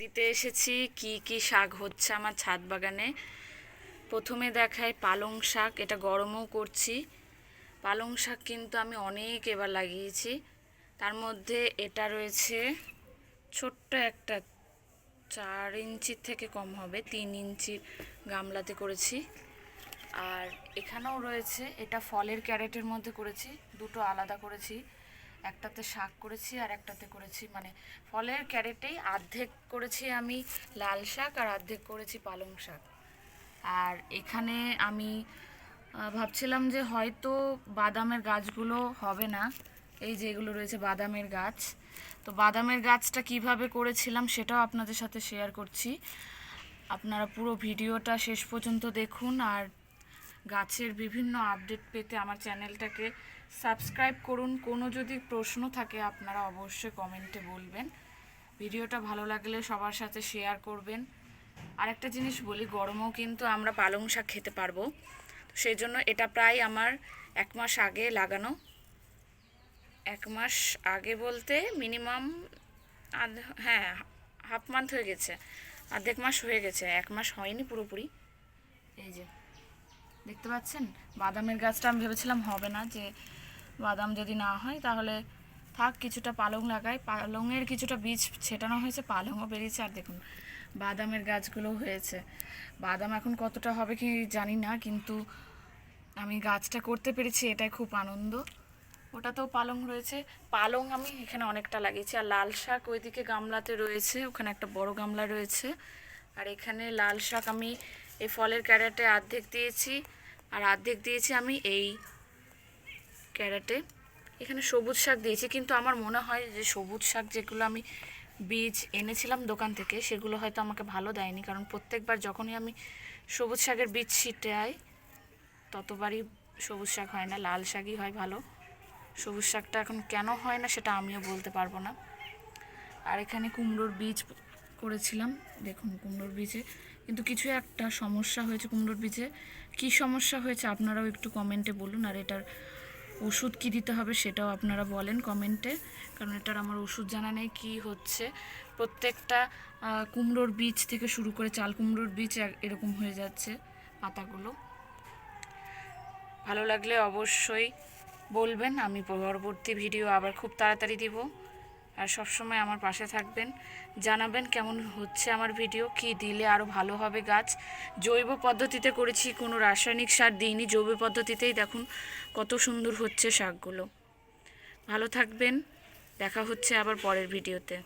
দিতে এসেছি। কি কি শাক হচ্ছে আমার ছাদ বাগানে? প্রথমে দেখায় পালং শাক, এটা গরমও করছি। পালং শাক কিন্তু আমি অনেক এবার লাগিয়েছি। তার মধ্যে এটা রয়েছে ছোট্ট একটা চার ইঞ্চির থেকে কম হবে, তিন ইঞ্চির গামলাতে করেছি। আর এখানেও রয়েছে, এটা ফলের ক্যারেটের মধ্যে করেছি, দুটো আলাদা করেছি। একটাতে শাক করেছি আর একটাতে করেছি মানে ফলের ক্যারেটেই অর্ধেক করেছি আমি লাল শাক আর অর্ধেক করেছি পালং শাক। আর এখানে আমি ভাবছিলাম যে হয়তো বাদামের গাছগুলো হবে না। এই যেগুলো রয়েছে বাদামের গাছ। তো বাদামের গাছটা কীভাবে করেছিলাম সেটাও আপনাদের সাথে শেয়ার করছি। আপনারা পুরো ভিডিওটা শেষ পর্যন্ত দেখুন আর গাছের বিভিন্ন আপডেট পেতে আমার চ্যানেলটাকে সাবস্ক্রাইব করুন। কোনো যদি প্রশ্ন থাকে, আপনারা অবশ্যই কমেন্টে বলবেন। ভিডিওটা ভালো লাগলে সবার সাথে শেয়ার করবেন। আরেকটা জিনিস বলি, গরমেও কিন্তু আমরা পালং শাক খেতে পারব। তো সেই জন্য এটা প্রায় আমার এক মাস আগে লাগানো। এক মাস আগে বলতে মিনিমাম আধ হ্যাঁ হাফ মান্থ হয়ে গেছে। অর্ধেক মাস হয়ে গেছে, এক মাস হয়নি পুরোপুরি। এই যে, দেখতে পাচ্ছেন? বাদামের গাছটা আমি ভেবেছিলাম হবে না, যে বাদাম যদি না হয়, তাহলে থাক, কিছুটা পালং লাগাই। পালংয়ের কিছুটা বীজ ছেটানো হয়েছে, পালংও বেরিয়েছে। আর দেখুন, বাদামের গাছগুলো হয়েছে। বাদাম এখন কতটা হবে কি জানি না, কিন্তু আমি গাছটা করতে পেরেছি, এটাই খুব আনন্দ। ওটাতেও পালং রয়েছে। পালং আমি এখানে অনেকটা লাগিয়েছি। আর লাল শাক ওইদিকে গামলাতে রয়েছে, ওখানে একটা বড় গামলা রয়েছে। আর এখানে লাল শাক আমি এই ফলের ক্যারেটে অর্ধেক দিয়েছি। আর অর্ধেক দিয়েছি আমি এই ক্যারেটে। এখানে সবুজ শাক দিয়েছি, কিন্তু আমার মনে হয় যে সবুজ শাক যেগুলো আমি বীজ এনেছিলাম দোকান থেকে, সেগুলো হয়তো আমাকে ভালো দেয়নি। কারণ প্রত্যেকবার যখনই আমি সবুজ শাকের বীজ ছিটাই ততবারই সবুজ শাক হয় না, লাল শাকই হয় ভালো। সবুজ শাকটা এখন কেন হয় না সেটা আমিও বলতে পারব না। আর এখানে কুমড়োর বীজ করেছিলাম, দেখুন কুমড়োর বীজে। কিন্তু কিছু একটা সমস্যা হয়েছে কুমড়োর বীজে। কি সমস্যা হয়েছে আপনারাও একটু কমেন্টে বলুন, আর এটার ওষুধ কি দিতে হবে সেটাও আপনারা বলেন কমেন্টে, কারণ এটার আমার ওষুধ জানা নেই কী হচ্ছে। প্রত্যেকটা কুমড়োর বীজ থেকে শুরু করে চাল কুমড়োর বীজ এরকম হয়ে যাচ্ছে পাতাগুলো। ভালো লাগলে অবশ্যই বলবেন, আমি পরবর্তী ভিডিও আবার খুব তাড়াতাড়ি দিব। আর সবসময় আমার পাশে থাকবেন। জানাবেন কেমন হচ্ছে আমার ভিডিও, কি দিলে আরও ভালো হবে গাছ। জৈব পদ্ধতিতে করেছি, কোনো রাসায়নিক সার দিইনি, জৈব পদ্ধতিতেই দেখুন কত সুন্দর হচ্ছে শাকগুলো। ভালো থাকবেন, দেখা হচ্ছে আবার পরের ভিডিওতে।